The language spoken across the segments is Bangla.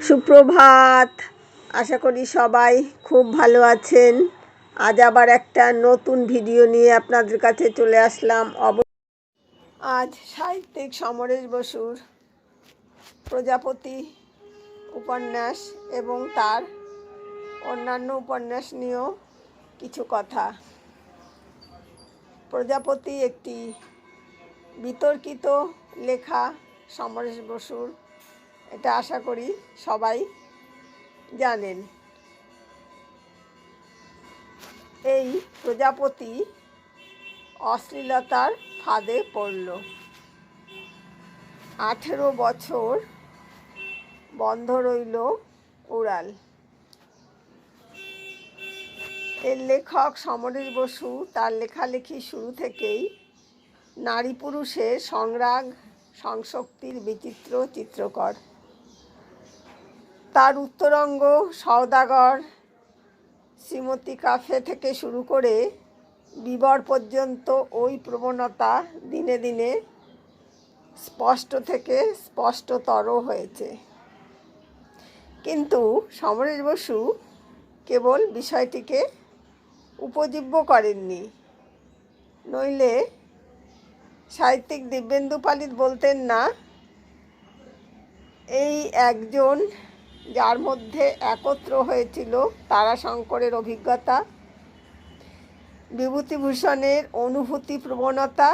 সুপ্রভাত। আশা করি সবাই খুব ভালো আছেন। আজ আবার একটা নতুন ভিডিও নিয়ে আপনাদের কাছে চলে আসলাম। অব আজ সাহিত্যিক সমরেশ বসুর প্রজাপতি উপন্যাস এবং তার অন্যান্য উপন্যাস নিয়েও কিছু কথা। প্রজাপতি একটি বিতর্কিত লেখা সমরেশ বসুর এটা আশা করি সবাই জানেন। এই প্রজাপতি অশ্লীলতার ফাঁদে পড়ল। আঠেরো বছর বন্ধ রইল উড়াল। এর লেখক সমরেশ বসু তার লেখালেখি শুরু থেকেই নারী পুরুষের সংরাগ, সংশক্তির বিচিত্র চিত্রকর। তার উত্তরঙ্গ সওদাগর শ্রীমতী কাফে থেকে শুরু করে বিবর পর্যন্ত ওই প্রবণতা দিনে দিনে স্পষ্ট থেকে স্পষ্টতর হয়েছে। কিন্তু সমরেশ বসু কেবল বিষয়টিকে উপজীব্য করেননি। নইলে সাহিত্যিক দিব্যেন্দু পালিত বলতেন না, এই একজন যার মধ্যে একত্র হয়েছিল তারাশঙ্করের অভিজ্ঞতা, বিভূতিভূষণের অনুভূতি প্রবণতা,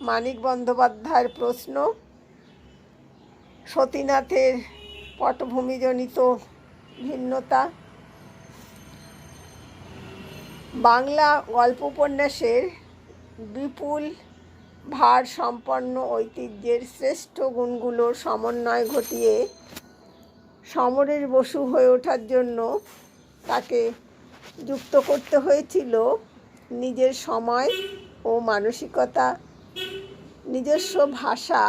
মানিক বন্দ্যোপাধ্যায়ের প্রশ্ন, সতীনাথের পটভূমিজনিত ভিন্নতা, বাংলা গল্প উপন্যাসের বিপুল ভার সম্পন্ন ঐতিহ্যের শ্রেষ্ঠ গুণগুলোর সমন্বয় ঘটিয়ে সমরেশ বসু হয়ে ওঠার জন্য তাকে যুক্ত করতে হয়েছিল নিজের সময় ও মানসিকতা, নিজস্ব ভাষা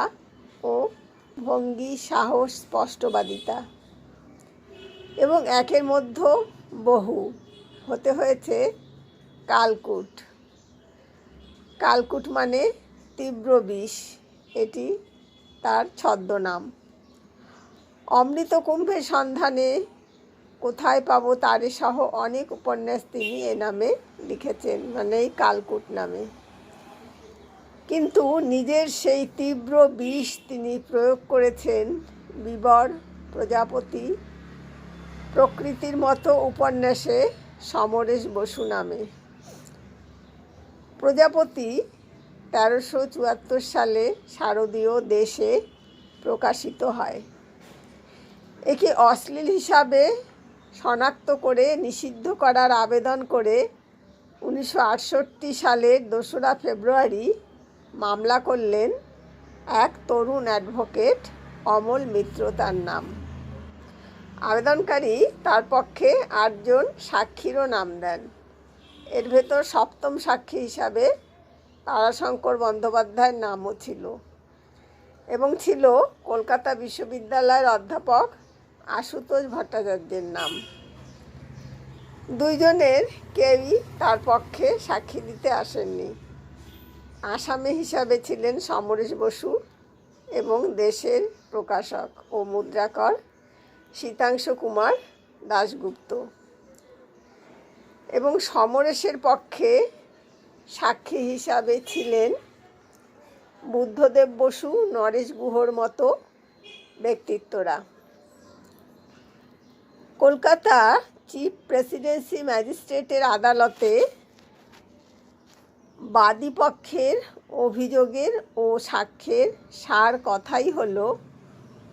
ও ভঙ্গি, সাহস, স্পষ্টবাদিতা এবং একের মধ্যে বহু হতে হয়েছে কালকুট। কালকুট মানে তীব্র বিষ, এটি তার ছদ্মনাম। অমৃত কুম্ভের সন্ধানে কোথায় পাবো তারে সহ অনেক উপন্যাস তিনি এ নামে লিখেছেন মানে এই কালকুট নামে। কিন্তু নিজের সেই তীব্র বিষ তিনি প্রয়োগ করেছেন বিবর প্রজাপতি প্রকৃতির মতো উপন্যাসে সমরেশ বসু নামে। প্রজাপতি তেরোশো চুয়াত্তর সালে শারদীয় দেশে প্রকাশিত হয়। একে অশ্লীল হিসাবে শনাক্ত করে নিষিদ্ধ করার আবেদন করে উনিশশো আটষট্টি সালের দোসরা ফেব্রুয়ারি মামলা করলেন এক তরুণ অ্যাডভোকেট অমল মিত্র তার নাম। আবেদনকারী তার পক্ষে আটজন সাক্ষীরও নাম দেন। এর ভেতর সপ্তম সাক্ষী হিসাবে তারাশঙ্কর বন্দ্যোপাধ্যায়ের নামও ছিল এবং ছিল কলকাতা বিশ্ববিদ্যালয়ের অধ্যাপক আশুতোষ ভট্টাচার্যের নাম। দুইজনের কেউই তার পক্ষে সাক্ষী দিতে আসেননি। আসামি হিসাবে ছিলেন সমরেশ বসু এবং দেশের প্রকাশক ও মুদ্রাকর শীতাংশু কুমার দাশগুপ্ত। এবং সমরেশের পক্ষে সাক্ষী হিসাবে ছিলেন বুদ্ধদেব বসু, নরেশ গুহর মতো ব্যক্তিত্বরা। কলকাতা চিফ প্রেসিডেন্সি ম্যাজিস্ট্রেটের আদালতে বাদীপক্ষের অভিযোগের ও সাক্ষ্যের সার কথাই হল,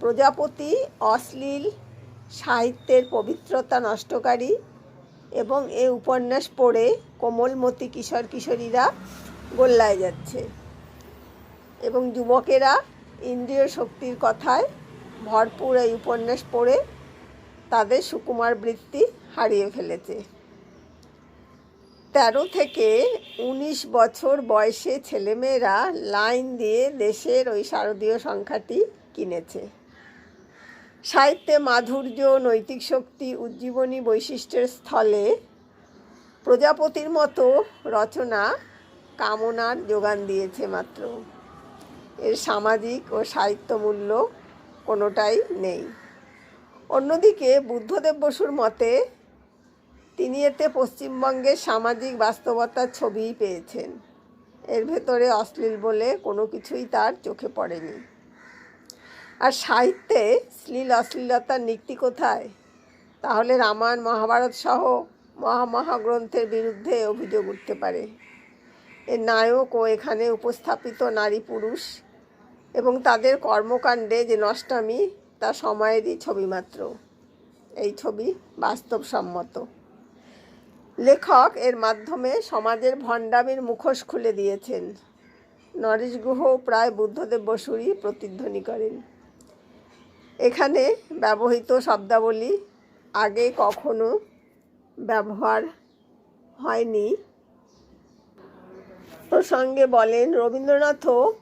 প্রজাপতি অশ্লীল সাহিত্যের পবিত্রতা নষ্টকারী এবং এ উপন্যাস পড়ে কোমলমতি কিশোর কিশোরীরা গোল্লায় যাচ্ছে এবং যুবকেরা ইন্দ্রিয় শক্তির কথায় ভরপুর এই উপন্যাস পড়ে তাদের সুকুমার বৃত্তি হারিয়ে ফেলেছে। তেরো থেকে উনিশ বছর বয়সে ছেলেমেয়েরা লাইন দিয়ে দেশের ওই শারদীয় সংখ্যাটি কিনেছে। সাহিত্যে মাধুর্য, নৈতিক শক্তি, উজ্জীবনী বৈশিষ্ট্যের স্থলে প্রজাপতির মতো রচনা কামনার যোগান দিয়েছে মাত্র। এর সামাজিক ও সাহিত্য মূল্য কোনোটাই নেই। অন্যদিকে বুদ্ধদেব বসুর মতে, তিনি এতে পশ্চিমবঙ্গের সামাজিক বাস্তবতার ছবিই পেয়েছেন। এর ভেতরে অশ্লীল বলে কোনো কিছুই তার চোখে পড়েনি। আর সাহিত্যে শ্লীল অশ্লীলতার নিক্তি কোথায়? তাহলে রামায়ণ, মহাভারত সহ মহামহাগ্রন্থের বিরুদ্ধে অভিযোগ উঠতে পারে। এর নায়ক ও এখানে উপস্থাপিত নারী পুরুষ এবং তাদের কর্মকাণ্ডে যে নষ্টামি তা সময়েরই ছবি মাত্র। এই ছবি বাস্তবসম্মত। লেখক এর মাধ্যমে সমাজের ভণ্ডামির মুখোশ খুলে দিয়েছেন। নরেশ গুহ প্রায় বুদ্ধদেব বসুরই প্রতিধ্বনি করেন। এখানে ব্যবহৃত শব্দাবলী আগে কখনো ব্যবহার হয়নি। প্রসঙ্গে বলেন, রবীন্দ্রনাথও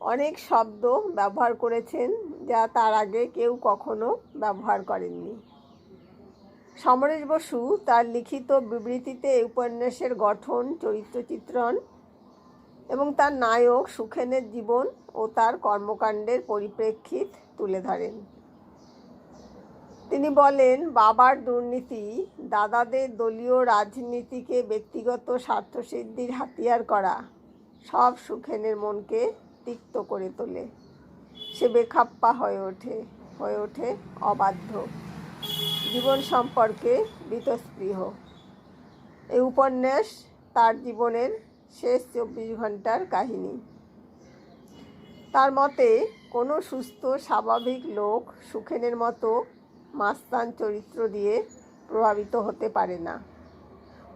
অনেক শব্দ ব্যবহার করেছেন যা তার আগে কেউ কখনো ব্যবহার করেননি। সমরেশ বসু তার লিখিত বিবৃতিতে এই উপন্যাসের গঠন চরিত্র চিত্রণ এবং তার নায়ক সুখেনের জীবন ও তার কর্মকাণ্ডের পরিপ্রেক্ষিত তুলে ধরেন। তিনি বলেন, বাবার দুর্নীতি দাদাদের দলীয় রাজনীতিকে ব্যক্তিগত স্বার্থসিদ্ধির হাতিয়ার করা সব সুখেনের মনকে তিক্ত করে তোলে। সে বেখাপ্পা হয়ে ওঠে হয়ে ওঠে অবাধ্য। জীবন সম্পর্কে বীতস্পৃহ। এই উপন্যাস তার জীবনের শেষ চব্বিশ ঘণ্টার কাহিনী। তার মতে, কোনো সুস্থ, স্বাভাবিক লোক সুখেনের মতো মাস্তান চরিত্র দিয়ে প্রভাবিত হতে পারে না।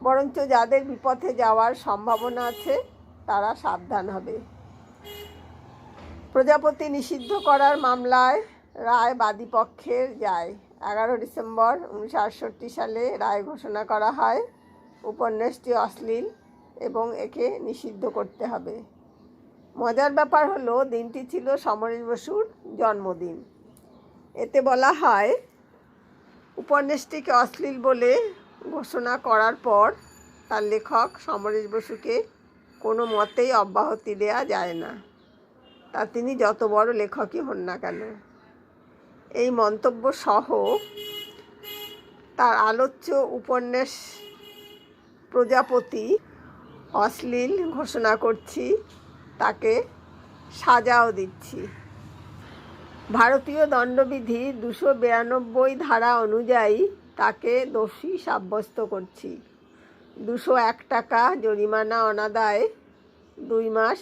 বরঞ্চ যাদের বিপথে যাওয়ার সম্ভাবনা আছে, তারা সাবধান হবে। প্রজাপতি নিষিদ্ধ করার মামলায় রায় বাদীপক্ষের যায়। এগারো ডিসেম্বর উনিশশো আটষট্টি সালে রায় ঘোষণা করা হয়। উপন্যাসটি অশ্লীল এবং একে নিষিদ্ধ করতে হবে। মজার ব্যাপার হলো, দিনটি ছিল সমরেশ বসুর জন্মদিন। এতে বলা হয়, উপন্যাসটিকে অশ্লীল বলে ঘোষণা করার পর তার লেখক সমরেশ বসুকে কোনো মতেই অব্যাহতি দেয়া যায় না। তা তিনি যত বড় লেখকই হন না কেন, এই মন্তব্য সহ তার আলোচ্য উপন্যাস প্রজাপতি অশ্লীল ঘোষণা করছি, তাকে সাজাও দিচ্ছি। ভারতীয় দণ্ডবিধি দুশো বিরানব্বই ধারা অনুযায়ী তাকে দোষী সাব্যস্ত করছি। দুশো এক টাকা জরিমানা অনাদায় দুই মাস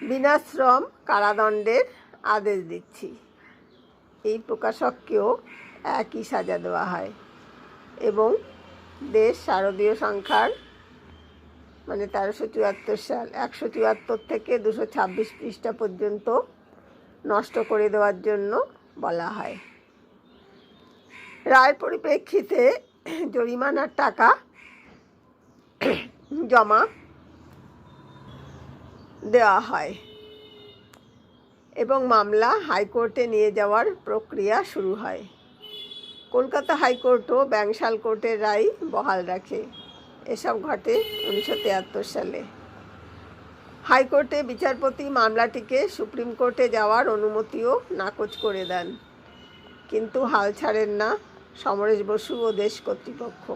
বিনাশ্রম কারাদণ্ডের আদেশ দিচ্ছি। এই প্রকাশককেও একই সাজা দেওয়া হয় এবং দেশ শারদীয় সংখ্যার মানে তেরোশো চুয়াত্তর সাল, একশো চুয়াত্তর থেকে দুশো ছাব্বিশ পৃষ্ঠা পর্যন্ত নষ্ট করে দেওয়ার জন্য বলা হয়। রায়ের পরিপ্রেক্ষিতে জরিমানার টাকা জমা দেওয়া হয়। এবং মামলা হাইকোর্টে নিয়ে যাওয়ার প্রক্রিয়া শুরু হয়। কলকাতা হাইকোর্টও ব্যাংশাল কোর্টের রায় বহাল রাখে। এসব ঘটে উনিশশো তিয়াত্তর সালে। হাইকোর্টে বিচারপতি মামলাটিকে সুপ্রিম কোর্টে যাওয়ার অনুমতিও নাকচ করে দেন। কিন্তু হাল ছাড়েন না সমরেশ বসু ও দেশ কর্তৃপক্ষ।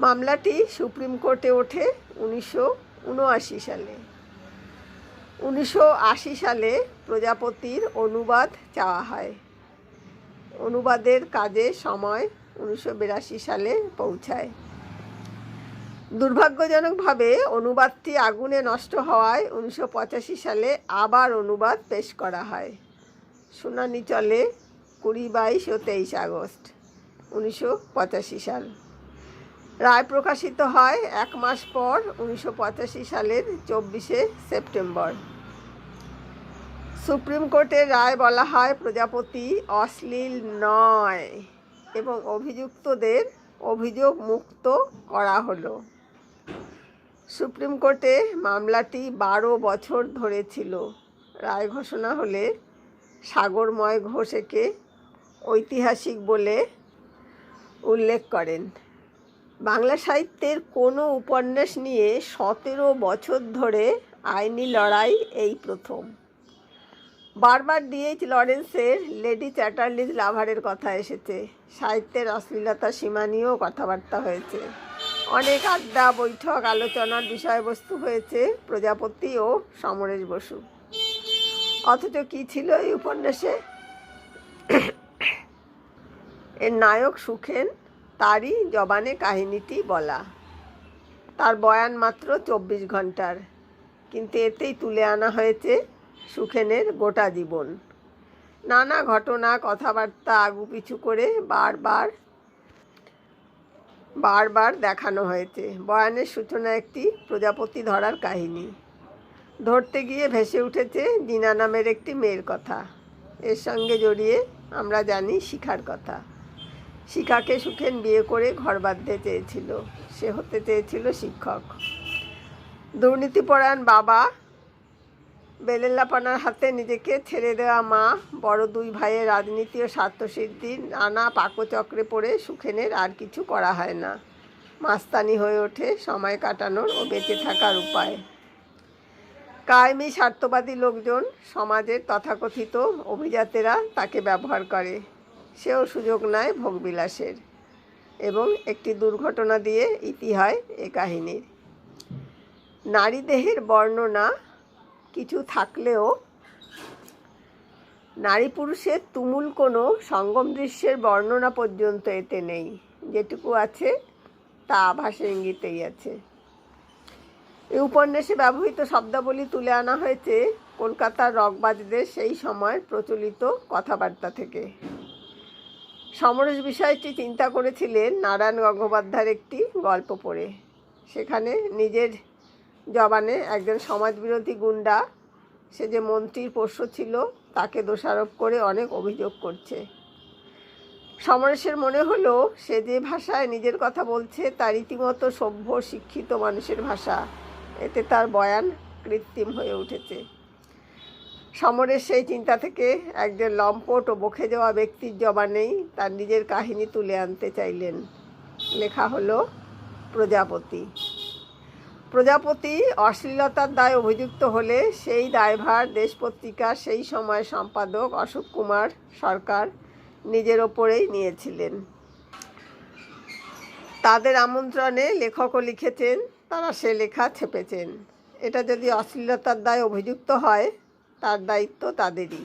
মামলাটি সুপ্রিম কোর্টে ওঠে উনিশশো উনআশি সালে। উনিশশো আশি সালে প্রজাপতির অনুবাদ চাওয়া হয়। অনুবাদের কাজে সময় উনিশশো বিরাশি সালে পৌঁছায়। দুর্ভাগ্যজনকভাবে অনুবাদটি আগুনে নষ্ট হওয়ায় উনিশশো পঁচাশি সালে আবার অনুবাদ পেশ করা হয়। শুনানি চলে কুড়ি বাইশ ও তেইশ আগস্ট উনিশশো পঁচাশি সাল। রায় প্রকাশিত হয় এক মাস পর, উনিশশো পঁচাশি সালের চব্বিশে সেপ্টেম্বর। সুপ্রিম কোর্টের রায় বলা হয় প্রজাপতি অশ্লীল নয় এবং অভিযুক্তদের অভিযোগ মুক্ত করা হলো। সুপ্রিম কোর্টে মামলাটি বারো বছর ধরে ছিল। রায় ঘোষণা হলে সাগরময় ঘোষেকে ঐতিহাসিক বলে উল্লেখ করেন। বাংলা সাহিত্যের কোনো উপন্যাস নিয়ে সতেরো বছর ধরে আইনি লড়াই এই প্রথম। বারবার ডিএইচ লরেন্সের লেডি চ্যাটার্লিজ লাভারের কথা এসেছে। সাহিত্যের অশ্লীলতা সীমা নিয়েও কথাবার্তা হয়েছে। অনেক আড্ডা, বৈঠক, আলোচনার বিষয়বস্তু হয়েছে প্রজাপতি ও সমরেশ বসু। অথচ কী ছিল এই উপন্যাসে? এর নায়ক সুখেন তারই জবানে কাহিনীটি বলা। তার বয়ান মাত্র চব্বিশ ঘণ্টার কিন্তু এতেই তুলে আনা হয়েছে সুখেনের গোটা জীবন। নানা ঘটনা, কথাবার্তা, আগু পিছু করে বারবার বারবার দেখানো হয়েছে। বয়ানের সূচনা একটি প্রজাপতি ধরার কাহিনী। ধরতে গিয়ে ভেসে উঠেছে জিনা নামের একটি মেয়ের কথা। এর সঙ্গে জড়িয়ে আমরা জানি শিখার কথা। শিখাকে সুখেন বিয়ে করে ঘর বাঁধতে চেয়েছিল। সে হতে চেয়েছিল শিক্ষক। দুর্নীতিপরায়ণ বাবা বেলেল্লাপানার হাতে নিজেকে ছেড়ে দেওয়া মা, বড় দুই ভাইয়ের রাজনীতি ও স্বার্থসিদ্ধির নানা পাকচক্রে পড়ে সুখেনের আর কিছু করা হয় না। মাস্তানি হয়ে ওঠে সময় কাটানোর ও বেঁচে থাকার উপায়। কায়েমি স্বার্থবাদী লোকজন সমাজের তথাকথিত অভিজাতেরা তাকে ব্যবহার করে। সেও সুযোগ নেয় ভোগবিলাসের এবং একটি দুর্ঘটনা দিয়ে ইতি হয় এ কাহিনীর। নারী দেহের বর্ণনা কিছু থাকলেও নারী পুরুষের তুমুল কোনো সঙ্গম দৃশ্যের বর্ণনা পর্যন্ত এতে নেই। যেটুকু আছে তা আভাসে ইঙ্গিতেই আছে। এই উপন্যাসে ব্যবহৃত শব্দাবলী তুলে আনা হয়েছে কলকাতার রকবাজদের সেই সময় প্রচলিত কথাবার্তা থেকে। সমরেশ বিষয়টি চিন্তা করেছিলেন নারায়ণ গঙ্গোপাধ্যায়ের একটি গল্প পড়ে। সেখানে নিজের জবানে একজন সমাজবিরোধী গুন্ডা, সে যে মন্ত্রীর পোষ্য ছিল, তাকে দোষারোপ করে অনেক অভিযোগ করছে। সমরেশের মনে হলো, সে যে ভাষায় নিজের কথা বলছে, তার রীতিমতো সভ্য শিক্ষিত মানুষের ভাষা। এতে তার বয়ান কৃত্রিম হয়ে উঠেছে। সমরেশ সেই চিন্তা থেকে একজন লম্পট ও বকে যাওয়া ব্যক্তির জবানেই তার নিজের কাহিনী তুলে আনতে চাইলেন। লেখা হলো, প্রজাপতি। প্রজাপতি অশ্লীলতার দায় অভিযুক্ত হলে সেই দায়ভার দেশ পত্রিকার সেই সময় সম্পাদক অশোক কুমার সরকার নিজের ওপরেই নিয়েছিলেন। তাদের আমন্ত্রণে লেখকও লিখেছেন, তারা সে লেখা ছেপেছেন। এটা যদি অশ্লীলতার দায় অভিযুক্ত হয় তার দায়িত্ব তাদেরই।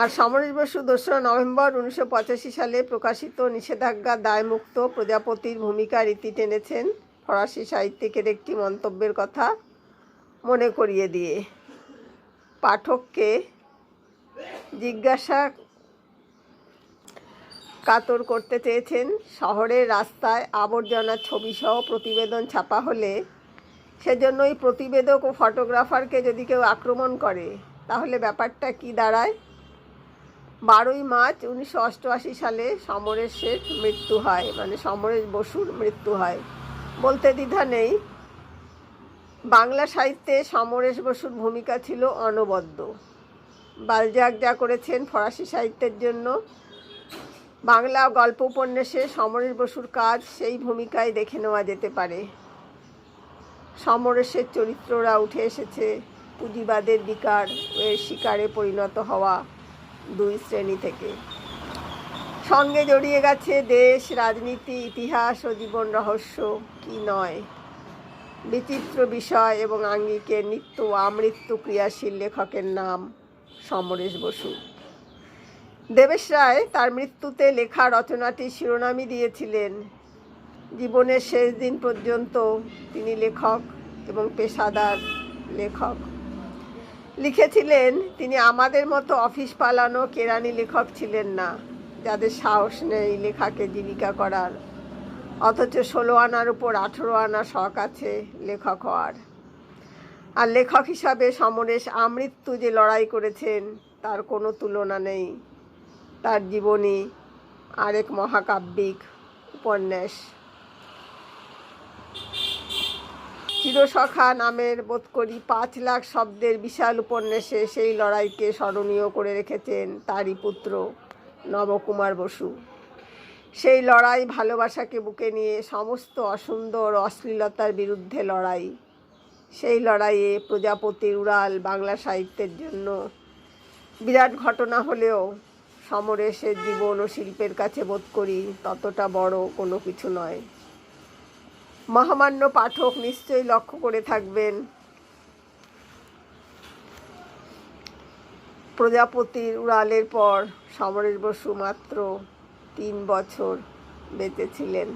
আর সমরেশ বসু দোসরা নভেম্বর উনিশশো পঁচাশি সালে প্রকাশিত নিষেধাজ্ঞা দায়মুক্ত প্রজাপতির ভূমিকা রীতি টেনেছেন ফরাসি সাহিত্যিকের একটি মন্তব্যের কথা মনে করিয়ে দিয়ে। পাঠককে জিজ্ঞাসা কাতর করতে চেয়েছেন, শহরের রাস্তায় আবর্জনার ছবিসহ প্রতিবেদন ছাপা হলে সেজন্য ওই প্রতিবেদক ও ফটোগ্রাফারকে যদি কেউ আক্রমণ করে, তাহলে ব্যাপারটা কি দাঁড়ায়? বারোই মার্চ উনিশশো অষ্টআশি সালে সমরেশের মৃত্যু হয় মানে সমরেশ বসুর মৃত্যু হয়। বলতে দ্বিধা নেই। বাংলা সাহিত্যে সমরেশ বসুর ভূমিকা ছিল অনবদ্য। বালজাক যা করেছেন ফরাসি সাহিত্যের জন্য, বাংলা গল্প উপন্যাসে সমরেশ বসুর কাজ সেই ভূমিকায় দেখে নেওয়া যেতে পারে। সমরেশের চরিত্ররা উঠে এসেছে। পুঁজিবাদের বিকার, এর শিকারে পরিণত হওয়া দুই শ্রেণি থেকে। সঙ্গে জড়িয়ে গেছে দেশ, রাজনীতি, ইতিহাস ও জীবন রহস্য, কি নয়? বিচিত্র বিষয় এবং আঙ্গিকের নিত্য আমৃত্যু ক্রিয়াশীল লেখকের নাম সমরেশ বসু। দেবেশ রায় তার মৃত্যুতে লেখা রচনাটি শিরোনামই দিয়েছিলেন জীবনের শেষ দিন পর্যন্ত তিনি লেখক এবং পেশাদার লেখক। লিখেছিলেন, তিনি আমাদের মতো অফিস পালানো কেরানি লেখক ছিলেন না, যাদের সাহস নেই লেখাকে জীবিকা করার। অথচ ষোলো আনার উপর আঠেরো আনা শখ আছে লেখক হওয়ার। আর লেখক হিসাবে সমরেশ আমৃত্যু যে লড়াই করেছেন, তার কোনো তুলনা নেই। তার জীবনী আরেক মহাকাব্যিক উপন্যাস। চিরসখা নামের বোধ করি পাঁচ লাখ শব্দের বিশাল উপন্যাসে সেই লড়াইকে স্মরণীয় করে রেখেছেন তারই পুত্র নবকুমার বসু। সেই লড়াই ভালোবাসাকে বুকে নিয়ে সমস্ত অসুন্দর অশ্লীলতার বিরুদ্ধে লড়াই। সেই লড়াইয়ে প্রজাপতির উড়াল বাংলা সাহিত্যের জন্য বিরাট ঘটনা হলেও সমরেশের জীবন ও শিল্পের কাছে বোধ করি ততটা বড় কোনো কিছু নয়। মহামান্য পাঠক নিশ্চয়ই লক্ষ্য করে থাকবেন। প্রজাপতির উড়ালের পর সমরের বসু মাত্র তিন বছর বেঁচে ছিলেন।